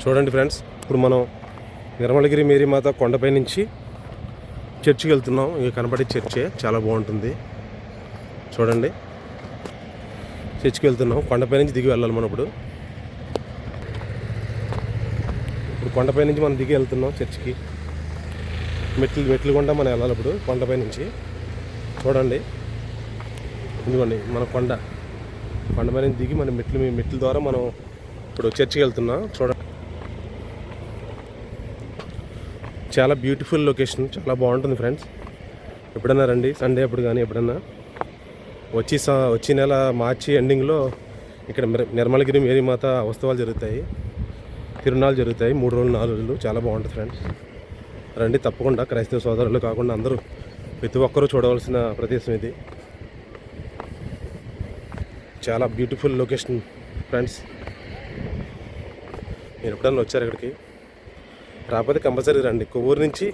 చూడండి ఫ్రెండ్స్ ఇప్పుడు మనం నిర్మలగిరి మేరీమాత కొండపై నుంచి చర్చికి వెళ్తున్నాం. ఇక కనపడే చర్చే చాలా బాగుంటుంది. చూడండి. చర్చికి వెళ్తున్నాం. కొండపై నుంచి దిగి వెళ్ళాలి మనం ఇప్పుడు. ఇప్పుడు కొండపై నుంచి మనం దిగి వెళ్తున్నాం చర్చికి. మెట్లు మెట్లు గుండా మనం వెళ్ళాలి ఇప్పుడు కొండపై నుంచి. చూడండి. ఇదిగోండి మన కొండ. కొండపై నుంచి దిగి మన మెట్లు మెట్ల ద్వారా మనం ఇప్పుడు చర్చికి వెళ్తున్నాం. చూడండి చాలా బ్యూటిఫుల్ లొకేషన్ చాలా బాగుంటుంది ఫ్రెండ్స్ ఎప్పుడన్నా రండి. సండే అప్పుడు కానీ ఎప్పుడన్నా. వచ్చి స- వచ్చే నెల మార్చి ఎండింగ్లో ఇక్కడ నిర్మలగిరి మేరీమాత ఉత్సవాలు జరుగుతాయి. తిరునాళ్ళు జరుగుతాయి. మూడు రోజులు నాలుగు రోజులు. చాలా బాగుంటుంది ఫ్రెండ్స్ రండి. తప్పకుండా క్రైస్తవ సోదరులు కాకుండా అందరూ ప్రతి ఒక్కరూ చూడవలసిన ప్రదేశం ఇది. చాలా బ్యూటిఫుల్ లొకేషన్ ఫ్రెండ్స్ మీరు ఎప్పుడన్నా వచ్చారు ఇక్కడికి? రాకపోతే కంపల్సరీ రండి. కొవ్వూరు నుంచి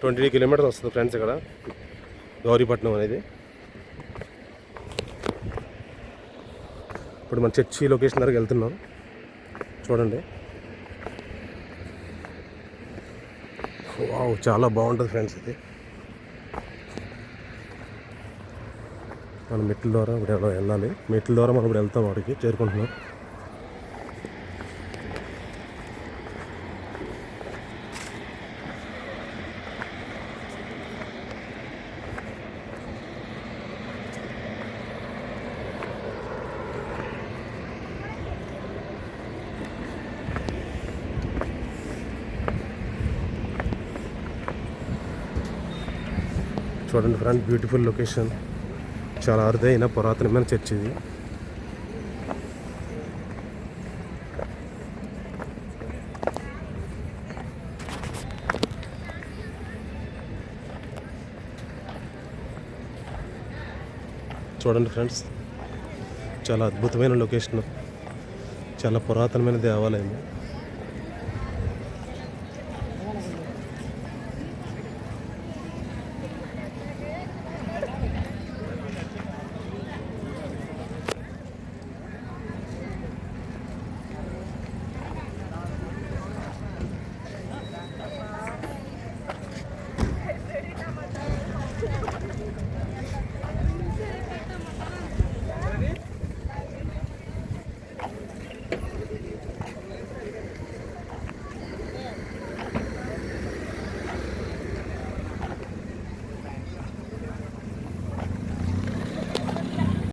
ట్వంటీ కిలోమీటర్స్ వస్తుంది ఫ్రెండ్స్ ఇక్కడ. గౌరీపట్నం అనేది. ఇప్పుడు మన చర్చి లొకేషన్ దగ్గరికి వెళ్తున్నాం. చూడండి. వావ్ చాలా బాగుంటుంది ఫ్రెండ్స్ ఇది. మనం మెట్ల ద్వారా ఇప్పుడు వెళ్ళాలి? మెట్ల ద్వారా మనం ఇప్పుడు వెళ్తాం వాడికి చేరుకుంటున్నాం. చూడండి ఫ్రెండ్ బ్యూటిఫుల్ లొకేషన్ చాలా అరుదైన పురాతనమైన చర్చ్ ఇది. చూడండి ఫ్రెండ్స్ చాలా అద్భుతమైన లొకేషన్ చాలా పురాతనమైన దేవాలయం.